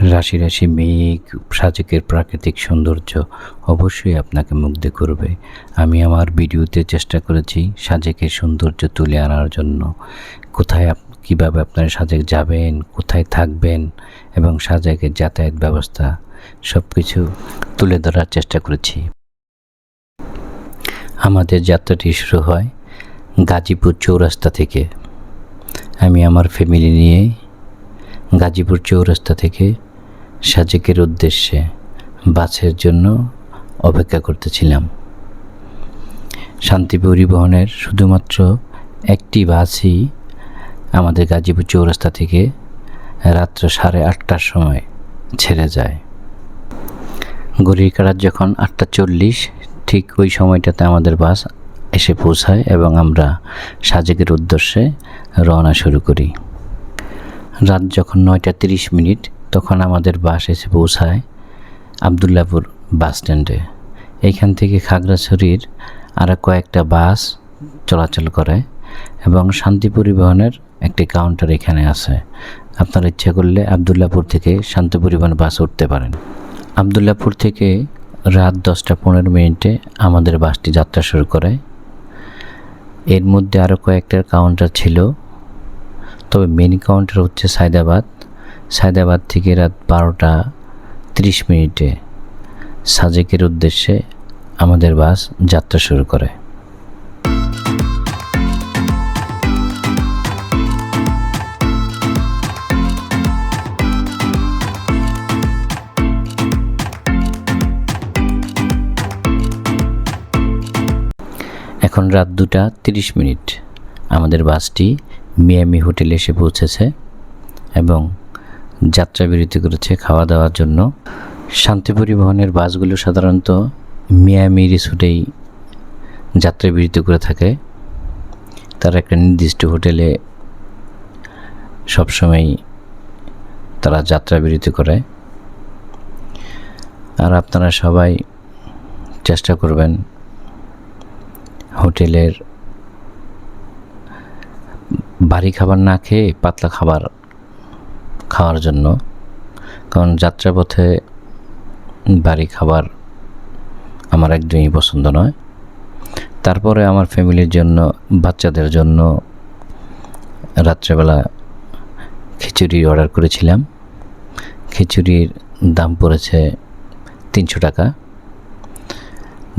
রাশি রাশি মেঘ সাজেকের প্রাকৃতিক সৌন্দর্য অবশ্যই আপনাকে মুগ্ধ করবে। আমি আমার ভিডিওতে চেষ্টা করেছি সাজেকের সৌন্দর্য তুলে আনার জন্য। কোথায় কীভাবে আপনারা সাজেক যাবেন, কোথায় থাকবেন এবং সাজেকের যাতায়াত ব্যবস্থা সব কিছু তুলে ধরার চেষ্টা করেছি। আমাদের যাত্রাটি শুরু হয় গাজীপুর চৌরাস্তা থেকে। আমি আমার ফ্যামিলি নিয়ে গাজীপুর চৌরাস্তা থেকে সাজেকের উদ্দেশ্যে বাসের জন্য অপেক্ষা করতেছিলাম। শান্তি পরিবহনের শুধুমাত্র একটি বাসই আমাদের গাজীপুর চৌরাস্তা থেকে রাত্র সাড়ে আটটার সময় ছেড়ে যায়। ঘড়ির কাটার যখন আটটা চল্লিশ, ঠিক ওই সময়টাতে আমাদের বাস এসে পৌঁছায় এবং আমরা সাজেকের উদ্দেশ্যে রওনা শুরু করি। রাত যখন নয়টা তিরিশ মিনিট তখন আমাদের বাস এসে পৌঁছায় আবদুল্লাপুর বাস স্ট্যান্ডে। এইখান থেকে খাগড়াছড়ির আরও কয়েকটা বাস চলাচল করে এবং শান্তি পরিবহনের একটি কাউন্টার এখানে আছে। আপনার ইচ্ছা করলে আবদুল্লাপুর থেকে শান্তি পরিবহন বাস উঠতে পারেন। আবদুল্লাপুর থেকে রাত দশটা পনেরো মিনিটে আমাদের বাসটি যাত্রা শুরু করে। এর মধ্যে আরও কয়েকটা কাউন্টার ছিল। তবে মেন কাউন্টার হচ্ছে সায়দাবাদ। সায়দাবাদ থেকে রাত বারোটা তিরিশ মিনিটে সাজেকের উদ্দেশ্যে আমাদের বাস যাত্রা শুরু করে। এখন রাত দুটা তিরিশ মিনিট। আমাদের বাসটি মিয়ামি হোটেলে এসে পৌঁছেছে এবং যাত্রা বিরতি করেছে খাওয়া দাওয়ার জন্য। শান্তি পরিবহনের বাসগুলো সাধারণত মিয়ামি রিসোর্টেই যাত্রা বিরতি করে থাকে। তারা একটা নির্দিষ্ট হোটেলে সবসময় তারা যাত্রা বিরতি করে। আর আপনারা সবাই চেষ্টা করবেন হোটেলের বাড়ি খাবার না খেয়ে পাতলা খাবার খাওয়ার জন্য। কারণ যাত্রাপথে বাড়ি খাবার আমার একদমই পছন্দ নয়। তারপরে আমার ফ্যামিলির জন্য, বাচ্চাদের জন্য রাত্রেবেলা খিচুড়ি অর্ডার করেছিলাম। খিচুড়ির দাম পড়েছে তিনশো টাকা।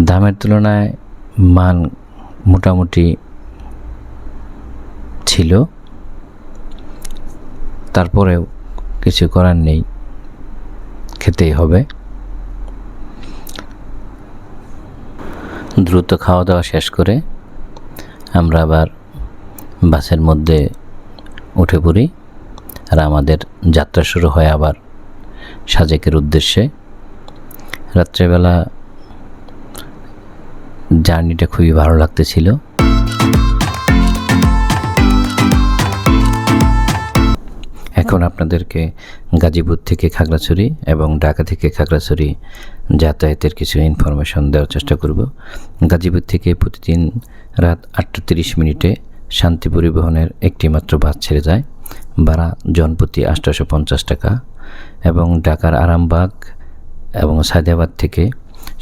দামের তুলনায় মান মোটামুটি ছিল। তারপরেও কিছু করার নেই। খেতেই হবে। দ্রুত খাওয়া দাওয়া শেষ করে আমরা আবার বাসের মধ্যে উঠে পড়ি আর আমাদের যাত্রা শুরু হয় আবার সাজেকের উদ্দেশ্যে। রাত্রেবেলা জার্নিটা খুবই ভালো লাগতেছিল। এখন আপনাদেরকে গাজীপুর থেকে খাগড়াছড়ি এবং ঢাকা থেকে খাগড়াছড়ি যাতায়াতের কিছু ইনফরমেশন দেওয়ার চেষ্টা করব। গাজীপুর থেকে প্রতিদিন রাত আটটা তিরিশ মিনিটে শান্তি পরিবহনের একটি মাত্র বাস ছেড়ে যায়, ভাড়া জনপ্রতি আটশোশো পঞ্চাশ টাকা এবং ঢাকার আরামবাগ এবং সায়দাবাদ থেকে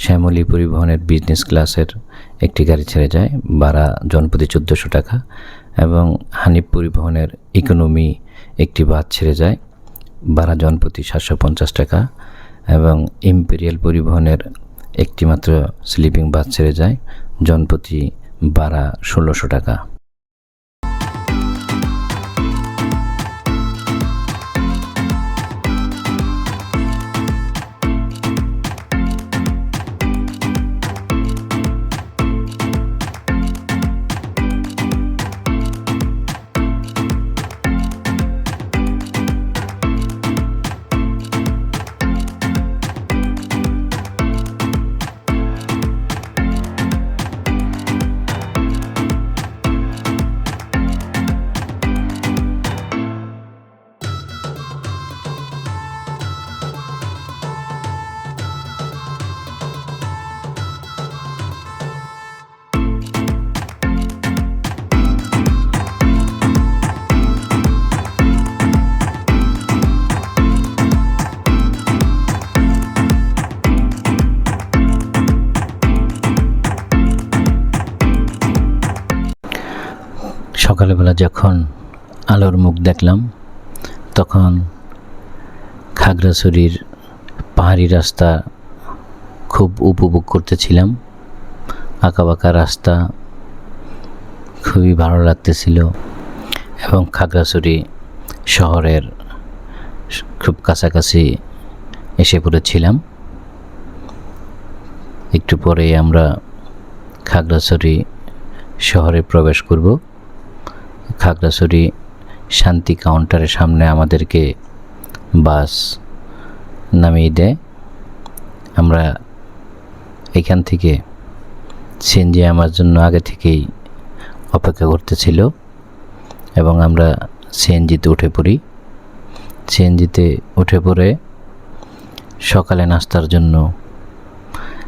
শ্যামলী পরিবহনের বিজনেস ক্লাসের একটি গাড়ি ছেড়ে যায়, ভাড়া জনপ্রতি চোদ্দোশো টাকা এবং হানিফ পরিবহনের ইকোনমি একটি বাস ছেড়ে যায় বারা জন প্রতি সাতশো পঞ্চাশ টাকা এবং ইম্পেরিয়াল পরিবহনের একটি মাত্র স্লিপিং বাস ছেড়ে যায়, জনপ্রতি বারা ষোলোশো টাকা। সকালবেলা যখন আলোর মুখ দেখলাম, তখন খাগড়াছড়ির পাহাড়ি রাস্তা খুব উপভোগ করতেছিলাম। আঁকাবাঁকা রাস্তা খুবই ভালো লাগতেছিল এবং খাগড়াছড়ি শহরের খুব কাছাকাছি এসে পড়েছিলাম। একটু পরেই আমরা খাগড়াছড়ি শহরে প্রবেশ করব। খাগড়াছড়ি শান্তি কাউন্টারের সামনে আমাদেরকে বাস নামিয়ে দেয়। আমরা এখান থেকে সিএনজি আমার জন্য আগে থেকেই অপেক্ষা করতেছিল এবং আমরা সিএনজিতে উঠে পড়ি। সিএনজিতে উঠে পড়ে সকালে নাস্তার জন্য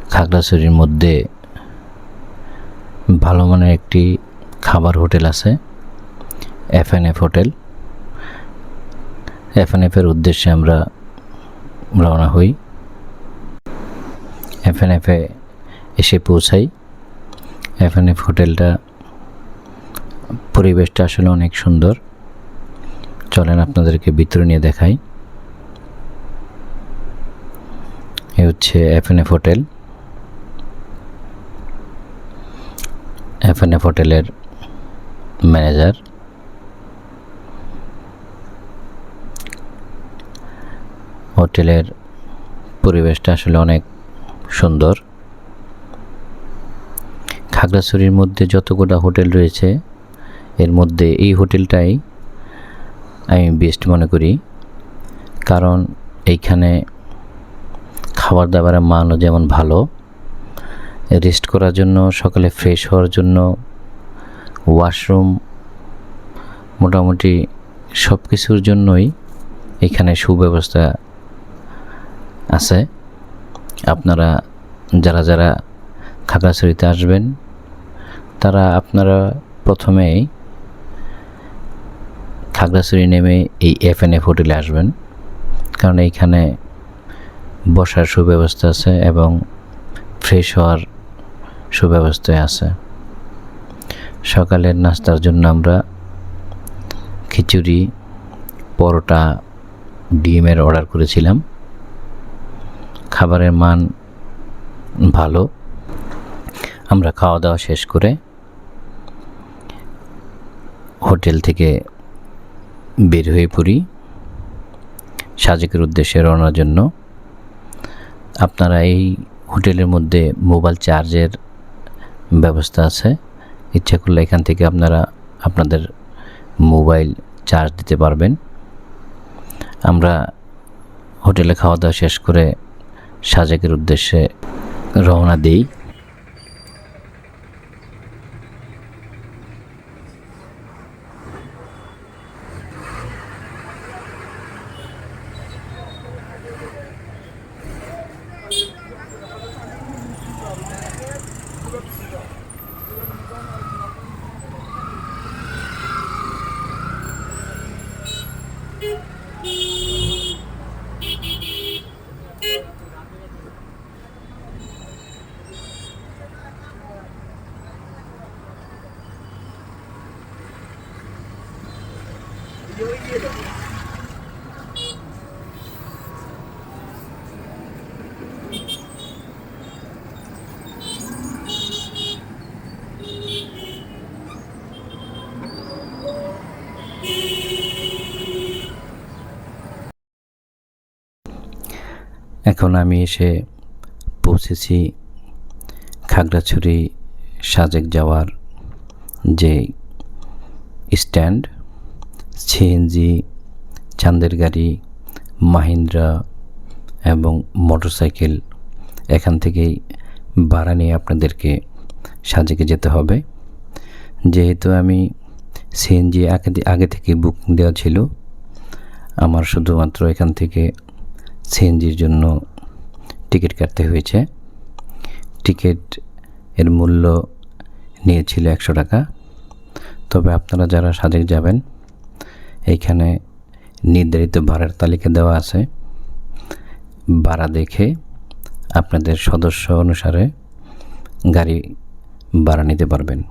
খাগড়াছড়ির মধ্যে ভালো মানের একটি খাবার হোটেল আছে। F N F hotel. F N এফের উদ্দেশ্যে আমরা রওনা হই। এফ এন এফে এসে পৌঁছাই। এফ এন এফ হোটেলটা, পরিবেশটা আসলে অনেক সুন্দর। চলেন আপনাদেরকে ভিতরে নিয়ে দেখাই। এ হচ্ছে F N F hotel. F N F হোটেলের ম্যানেজার। হোটেলের পরিবেশটা আসলে অনেক সুন্দর। খাগড়াছড়ির মধ্যে যতগুলো হোটেল রয়েছে, এর মধ্যে এই হোটেলটাই আমি বেস্ট মনে করি। কারণ এইখানে খাবার দাবারের মানও যেমন ভালো রেস্ট করার জন্য, সকালে ফ্রেশ হওয়ার জন্য ওয়াশরুম মোটামুটি সব কিছুর জন্যই এখানে সুব্যবস্থা আছে। আপনারা যারা যারা খাগড়াছড়িতে আসবেন, তারা আপনারা প্রথমেই খাগড়াছড়ি নেমে এই এফ এন এফ হোটেলে আসবেন। কারণ এইখানে বসার সুব্যবস্থা আছে এবং ফ্রেশ হওয়ার সুব্যবস্থায় আছে। সকালের নাস্তার জন্য আমরা খিচুড়ি, পরোটা, ডিমের অর্ডার করেছিলাম। খাবারের মান ভালো। আমরা খাওয়া দাওয়া শেষ করে হোটেল থেকে বের হয়ে পড়ি। সাজেকের উদ্দেশ্যে রওনার জন্য। আপনারা এই হোটেলের মধ্যে মোবাইল চার্জের ব্যবস্থা আছে। ইচ্ছা করলে এখান থেকে আপনারা আপনাদের মোবাইল চার্জ দিতে পারবেন। আমরা হোটেলে খাওয়া দাওয়া শেষ করে সাজেকের উদ্দেশ্যে রওনা দিই। এখন আমি এসে পৌঁছেছি খাগড়াছড়ি সাজেক যাওয়ার যে স্ট্যান্ড সিএনজি চাঁদের গাড়ি মাহিন্দ্রা এবং মোটরসাইকেল, এখান থেকেই ভাড়া নিয়ে আপনাদেরকে সাজেকে যেতে হবে। যেহেতু আমি সিএনজি আগে আগে থেকে বুকিং দেওয়া ছিল, আমার শুধুমাত্র এখান থেকে সিএনজির জন্য টিকিট কাটতে হয়েছে। টিকিট এর মূল্য নিয়েছিল একশো টাকা। তবে আপনারা যারা সাজেক যাবেন, এইখানে নির্ধারিত ভাড়ার তালিকা দেওয়া আছে। ভাড়া দেখে আপনাদের সদস্য অনুসারে গাড়ি ভাড়া নিতে পারবেন।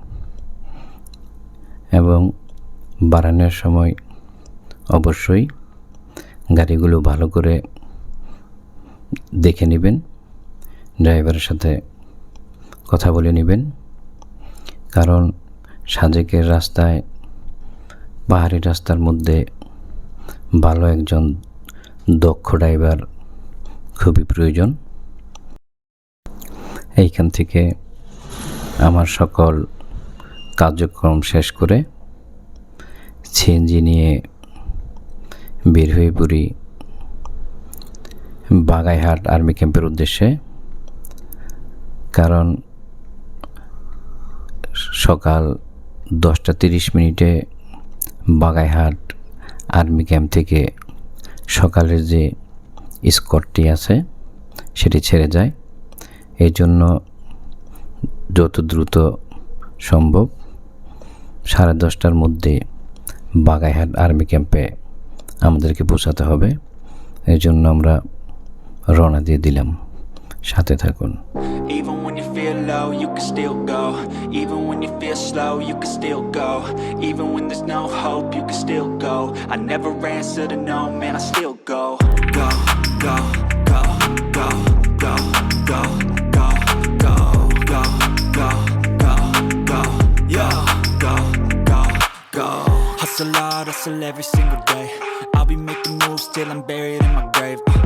এবং বাড়ানোর সময় অবশ্যই গাড়িগুলো ভালো করে দেখে নেবেন, ড্রাইভারের সাথে কথা বলে নেবেন। কারণ সাজেকের রাস্তায়, পাহাড়ি রাস্তার মধ্যে ভালো একজন দক্ষ ড্রাইভার খুবই প্রয়োজন। এইখান থেকে আমার সকল কার্যক্রম শেষ করে সিএনজি নিয়ে বের হয়ে পড়ি। বাগাইহাট আর্মি ক্যাম্পের উদ্দেশ্যে। কারণ সকাল দশটা তিরিশ মিনিটে বাগাইহাট আর্মি ক্যাম্প থেকে সকালের যে স্কটটি আছে, সেটি ছেড়ে যায়। এই জন্য যত দ্রুত সম্ভব সাড়ে দশটার মধ্যে বাগাইহাট আর্মি ক্যাম্পে আমাদেরকে পৌঁছাতে হবে। এই জন্য আমরা রওনা দিয়ে দিলাম সাথে থাকুন Even when you feel low, you can still go. Even when you feel slow, you can still go. Even when there's no hope, you can still go. I never answer to no, man, I still go. Go, go, go, go, go, go, go, go, go, go, go, go, yeah, go, go, go. Hustle hard, hustle every single day. I'll be making moves till I'm buried in my grave. Uh,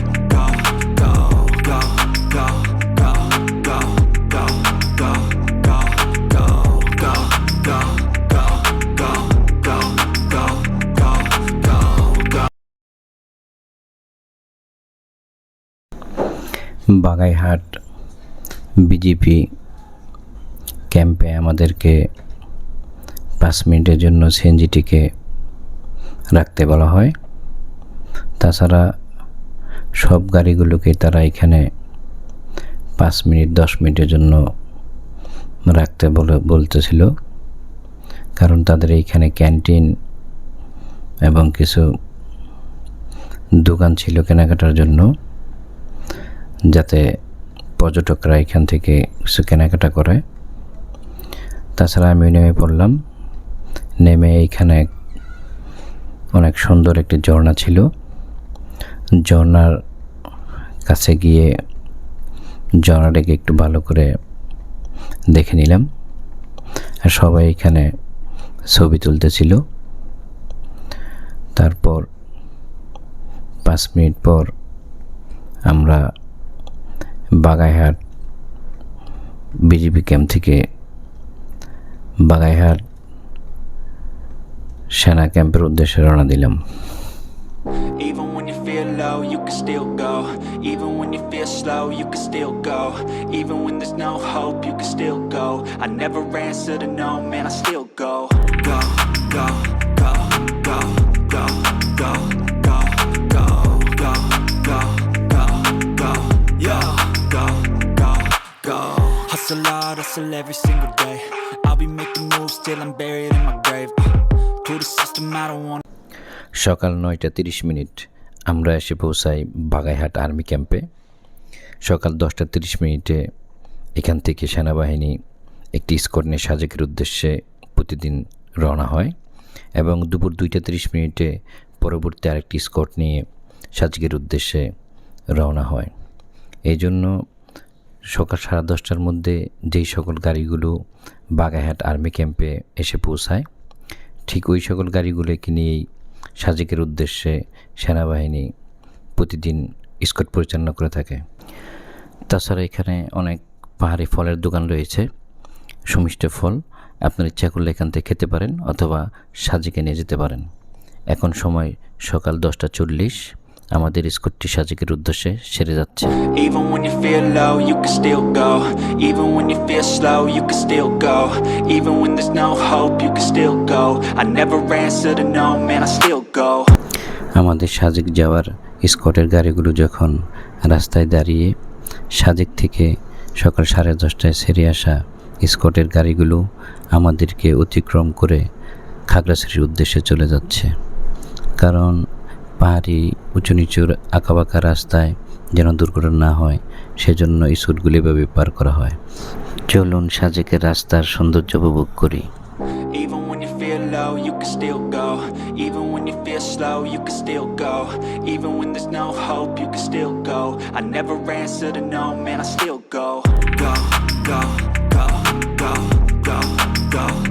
Bagaihat BJP ক্যাম্পে আমাদেরকে পাঁচ মিনিটের জন্য সিএনজিটিকে রাখতে বলা হয়। তাছাড়া সব গাড়িগুলোকে তারা এখানে পাঁচ মিনিট, দশ মিনিটের জন্য রাখতে বলে, বলতেছিল। কারণ তাদের এইখানে ক্যান্টিন এবং কিছু দোকান ছিল কেনাকাটার জন্য। যাতে পর্যটকরা এখান থেকে কিছু কেনাকাটা করে। তাছাড়া আমি নেমে পড়লাম। নেমে এইখানে অনেক সুন্দর একটি ঝর্ণা ছিল। ঝর্ণার কাছে গিয়ে ঝর্ণাটাকে একটু ভালো করে দেখে নিলাম। আর সবাই এখানে ছবি তুলতেছিল। তারপর পাঁচ মিনিট পর আমরা বাগাইহাট বিজেপি ক্যাম্প থেকে বাগাইহাট সেনা ক্যাম্পের উদ্দেশ্যে রওনা দিলাম Even when you feel low, you can still go. Even when you feel slow, you can still go. Even when there's no hope, you can still go. I never answer to no, man, I still go. Go, go, Hustle every single day. I'll be making moves till I'm buried in my grave. To the system, I don't want. সকাল নয়টা তিরিশ minute আমরা এসে পৌঁছাই Bagaihat army ক্যাম্পে সকাল দশটা তিরিশ মিনিটে এখান থেকে সেনাবাহিনী একটি নিয়ে সাজেকের উদ্দেশ্যে প্রতিদিন রওনা হয় এবং দুপুর দুইটা তিরিশ মিনিটে পরবর্তী আরেকটি স্কট নিয়ে সাজেকের উদ্দেশ্যে রওনা হয় এই জন্য সকাল সাড়ে দশটার মধ্যে যেই সকল গাড়িগুলো বাগাইহাট আর্মি ক্যাম্পে এসে পৌঁছায়, ঠিক ওই সকল গাড়িগুলোকে নিয়েই সাজেকের উদ্দেশ্যে সেনাবাহিনী প্রতিদিন স্কট পরিচালনা করে থাকে। তাছাড়া এখানে অনেক পাহাড়ি ফলের দোকান রয়েছে, সুমিষ্ট ফল। আপনার ইচ্ছা করলে এখান থেকে খেতে পারেন অথবা সাজেকে নিয়ে যেতে পারেন। এখন সময় সকাল দশটা চল্লিশ। আমাদের স্কুটটি সাজেকের উদ্দেশ্যে সেরে যাচ্ছে Even when you feel low, you can still go. Even when you feel slow, you can still go. Even when there's no hope, you can still go. I never answer to no, man, I still go. আমাদের সাজেক যাওয়ার স্কটের গাড়িগুলো যখন রাস্তায় দাঁড়িয়ে সাজেক থেকে সকাল সাড়ে দশটায় সেরে আসা স্কটের গাড়িগুলো আমাদেরকে অতিক্রম করে খাগড়াছড়ির উদ্দেশ্যে চলে যাচ্ছে কারণ পাহাড়ি উঁচু নিচুর আঁকাবাঁকা রাস্তায় যেন দুর্ঘটনা না হয় সেজন্য স্কুটগুলি এভাবে পার করা হয় চলুন সাজেকের রাস্তার সৌন্দর্য উপভোগ করি Even when you feel low, you can still go. Even when you feel slow, you can still go. Even when there's no hope, you can still go. I never answer to no, man, I still go, go, go, go, go, go, go,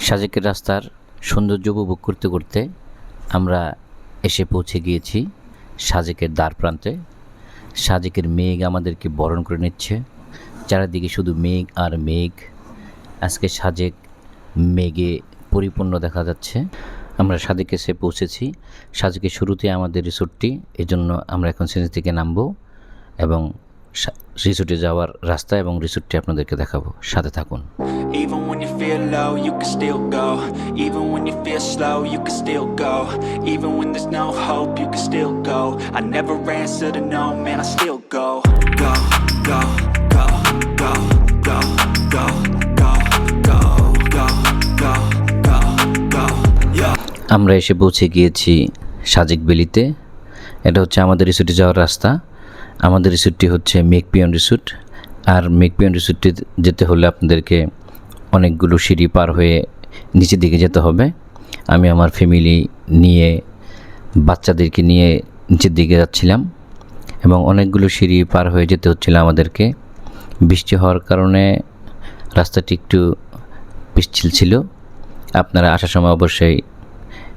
সাজেকের রাস্তার সৌন্দর্য উপভোগ করতে করতে আমরা এসে পৌঁছে গিয়েছি সাজেকের দ্বার প্রান্তে। সাজেকের মেঘ আমাদেরকে বরণ করে নিচ্ছে। চারিদিকে শুধু মেঘ আর মেঘ। আজকে সাজেক মেঘে পরিপূর্ণ দেখা যাচ্ছে। আমরা সাজেকে এসে পৌঁছেছি। সাজেকের শুরুতে আমাদের রিসোর্টটি, এজন্য আমরা এখন সিনেজ থেকে নামবো এবং রিসোর্টে যাওয়ার রাস্তা এবং রিসোর্টটি আপনাদেরকে দেখাবো সাথে থাকুন Even when you feel low, you can still go. Even when you feel slow, you can still go. Even when there's no hope, you can still go. I never answer to no, man, I still go. Go, go, go, go, go, go, go, go, go, go, go, go, yeah. আমরা এসে পৌঁছে গিয়েছি সাজেক বেলিতে এটা হচ্ছে আমাদের রিসোর্টে যাওয়ার রাস্তা আমাদের রিসোর্টটি হচ্ছে মেকপিয়ন রিসোর্ট। আর মেকপিয়ন রিসোর্টে যেতে হলে আপনাদেরকে অনেকগুলো সিঁড়ি পার হয়ে নিচের দিকে যেতে হবে। আমি আমার ফ্যামিলি নিয়ে, বাচ্চাদেরকে নিয়ে নিচের দিকে যাচ্ছিলাম এবং অনেকগুলো সিঁড়ি পার হয়ে যেতে হচ্ছিল আমাদেরকে। বৃষ্টি হওয়ার কারণে রাস্তাটি একটু পিচ্ছিল ছিল। আপনারা আসার সময় অবশ্যই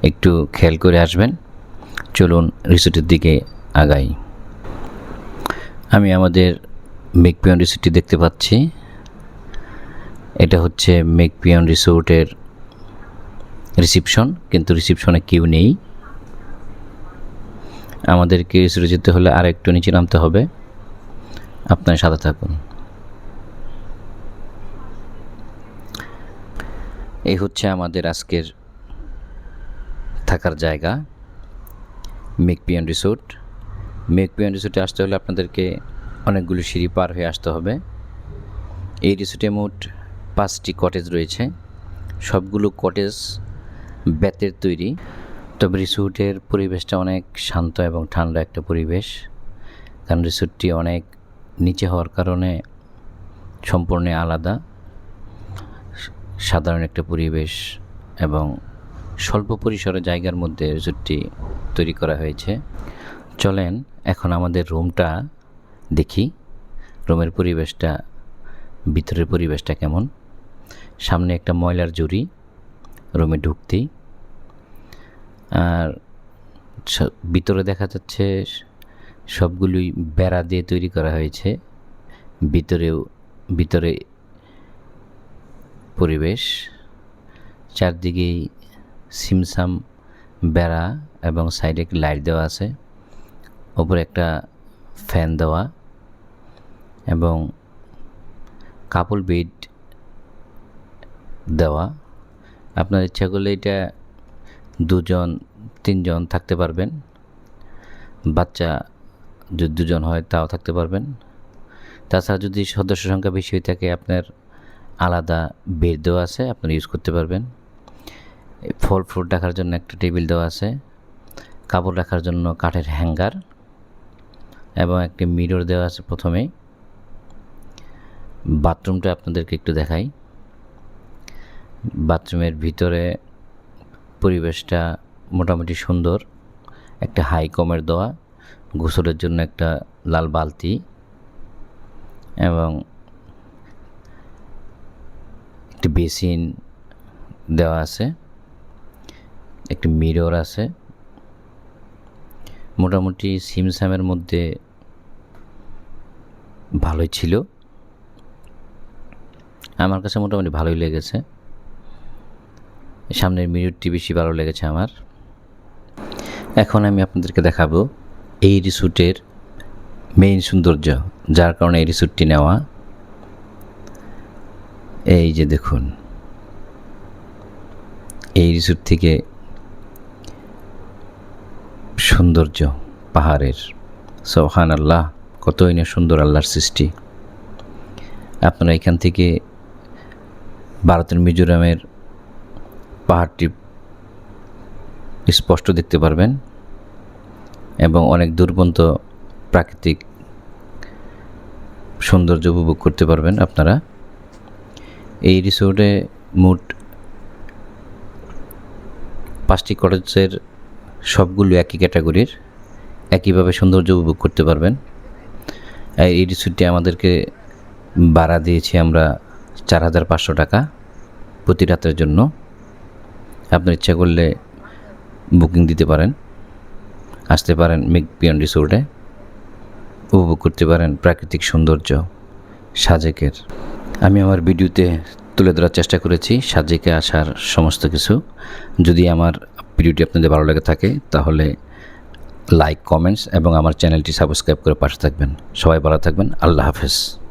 একটু খেয়াল করে আসবেন। চলুন রিসোর্টের দিকে আগাই। আমি আমাদের মেকপিয়ন রিসোর্টটি দেখতে পাচ্ছি। এটা হচ্ছে মেকপিয়ন রিসোর্টের রিসিপশন, কিন্তু রিসিপশনে কেউ নেই। আমাদেরকে রিসোর্টে যেতে হলে আর একটু নিচে নামতে হবে। আপনার সাথে থাকুন। এই হচ্ছে আমাদের আজকের থাকার জায়গা মেকপিয়ন রিসোর্ট। মেকপিয়ন রিসোর্টে আসতে হলে আপনাদেরকে অনেকগুলো সিঁড়ি পার হয়ে আসতে হবে। এই রিসোর্টে মোট পাঁচটি কটেজ রয়েছে। সবগুলো কটেজ বেতের তৈরি। তবে রিসোর্টের পরিবেশটা অনেক শান্ত এবং ঠান্ডা একটা পরিবেশ। কারণ রিসোর্টটি অনেক নিচে হওয়ার কারণে সম্পূর্ণ আলাদা। সাধারণ একটা পরিবেশ এবং স্বল্প পরিসরে জায়গার মধ্যে রিসোর্টটি তৈরি করা হয়েছে। চলেন এখন আমাদের রুমটা দেখি। রুমের পরিবেশটা, ভিতরের পরিবেশটা কেমন? সামনে একটা ময়লার জুড়ি, রুমে ঢুকতেই। আর ভিতরে দেখা যাচ্ছে সবগুলোই বেড়া দিয়ে তৈরি করা হয়েছে। ভিতরেও, ভিতরে পরিবেশ। চারদিকেই সিমসাম বেড়া এবং সাইডে লাইট দেওয়া আছে। ওপরে একটা ফ্যান দেওয়া এবং কাপল বেড দেওয়া। আপনার ইচ্ছা করলে এটা দুজন, তিনজন থাকতে পারবেন। বাচ্চা যদি দুজন হয় তাও থাকতে পারবেন। তাছাড়া যদি সদস্য সংখ্যা বেশি হয়ে থাকে, আপনার আলাদা বেড দেওয়া আছে, আপনারা ইউজ করতে পারবেন। ফল ফ্রুট রাখার জন্য একটা টেবিল দেওয়া আছে। কাপড় রাখার জন্য কাঠের হ্যাঙ্গার এবং একটি মিরর দেওয়া আছে প্রথমেই বাথরুমটা আপনাদেরকে একটু দেখাই। বাথরুমের ভিতরে পরিবেশটা মোটামুটি সুন্দর। একটা হাই কমের দেওয়া গোসলের জন্য একটা লাল বালতি এবং একটি বেসিন দেওয়া আছে। একটি মিরর আছে। মোটামুটি সিমসামের মধ্যে ভালোই ছিল। আমার কাছে মোটামুটি ভালোই লেগেছে। সামনের মিররটি বেশি ভালো লেগেছে আমার। এখন আমি আপনাদেরকে দেখাবো এই রিসুটের মেইন সৌন্দর্য, যার কারণে এই রিসুটটি নেওয়া। এই যে দেখুন, এই রিসুট থেকে সৌন্দর্য পাহাড়ের। সোহান আল্লাহ কতই না সুন্দর আল্লাহর সৃষ্টি। আপনারা এখান থেকে ভারতের মিজোরামের পাহাড়টি স্পষ্ট দেখতে পারবেন এবং অনেক দূরপন্ত প্রাকৃতিক সৌন্দর্য উপভোগ করতে পারবেন আপনারা। এই রিসোর্টে মোট পাঁচটি কটেজের সবগুলো একই ক্যাটাগরির, একইভাবে সৌন্দর্য উপভোগ করতে পারবেন। এই রিসোর্টটি আমাদেরকে ভাড়া দিয়েছি আমরা চার হাজার পাঁচশো টাকা প্রতি রাতের জন্য। আপনার ইচ্ছা করলে বুকিং দিতে পারেন, আসতে পারেন মেকপিয়ন রিসোর্টে, উপভোগ করতে পারেন প্রাকৃতিক সৌন্দর্য, সাজেকের। আমি আমার ভিডিওতে তুলে ধরার চেষ্টা করেছি সাজেকে আসার সমস্ত কিছু। যদি আমার ভিডিওটি আপনাদের ভালো লেগে থাকে, তাহলে লাইক কমেন্টস এবং আমার চ্যানেলটি সাবস্ক্রাইব করে পাশে থাকবেন। সবাই ভালো থাকবেন। আল্লাহ হাফেজ।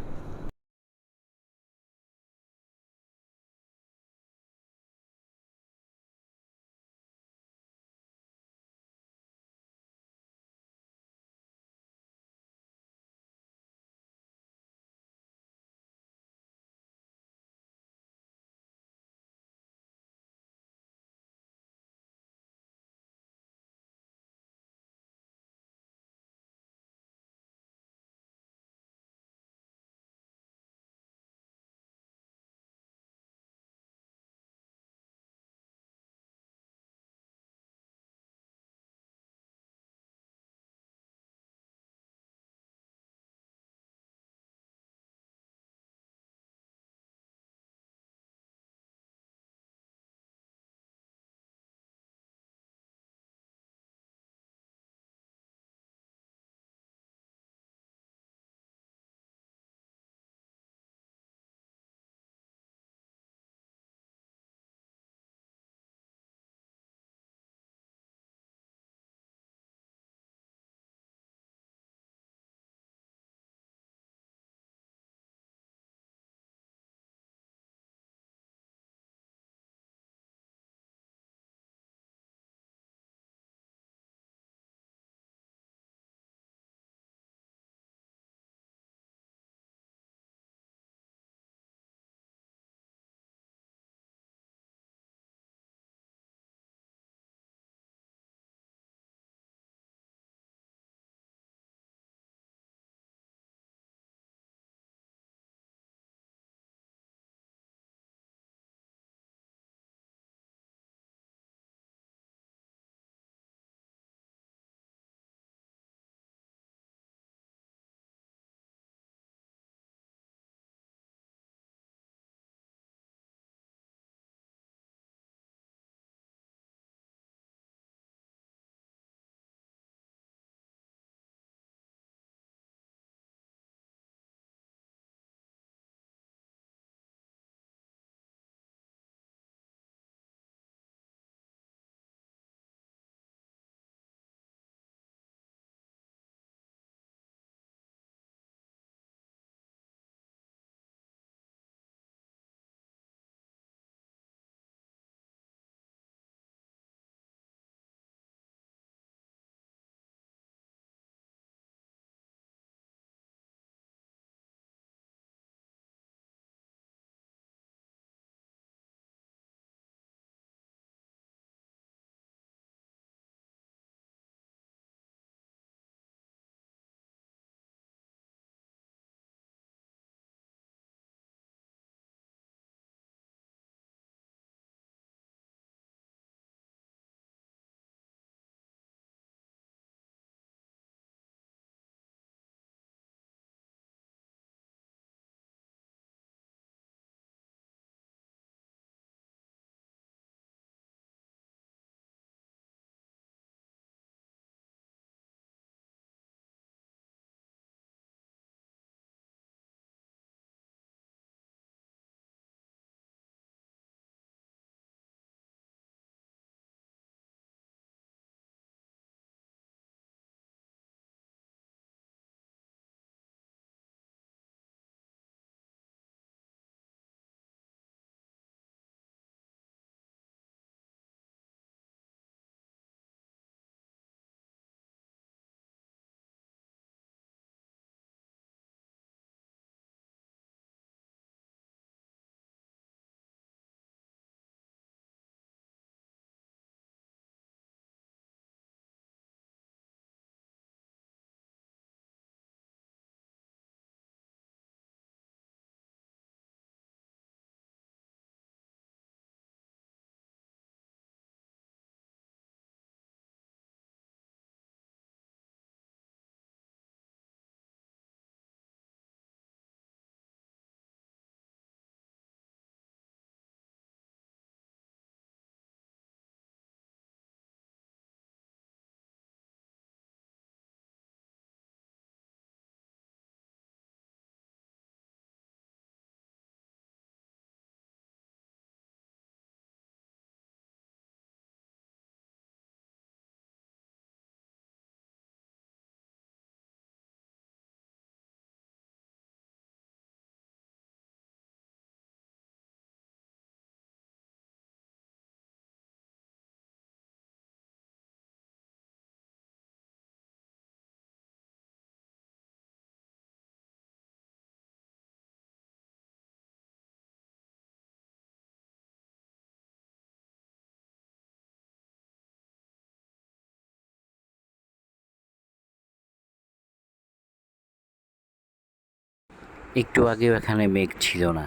একটু আগেও এখানে মেঘ ছিল না।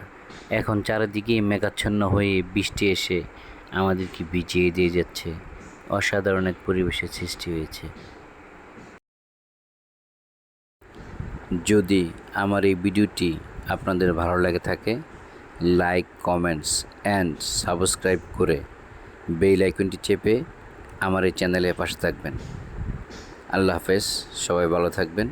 এখন চারিদিকে মেঘাচ্ছন্ন হয়ে বৃষ্টি এসে আমাদেরকে ভিজিয়ে দিয়ে যাচ্ছে। অসাধারণ এক পরিবেশের সৃষ্টি হয়েছে। যদি আমার এই ভিডিওটি আপনাদের ভালো লাগে থাকে, লাইক, কমেন্টস, অ্যান্ড সাবস্ক্রাইব করে বেল আইকনটি চেপে আমার এই চ্যানেলে পাশে থাকবেন। আল্লাহ হাফেজ, সবাই ভালো থাকবেন।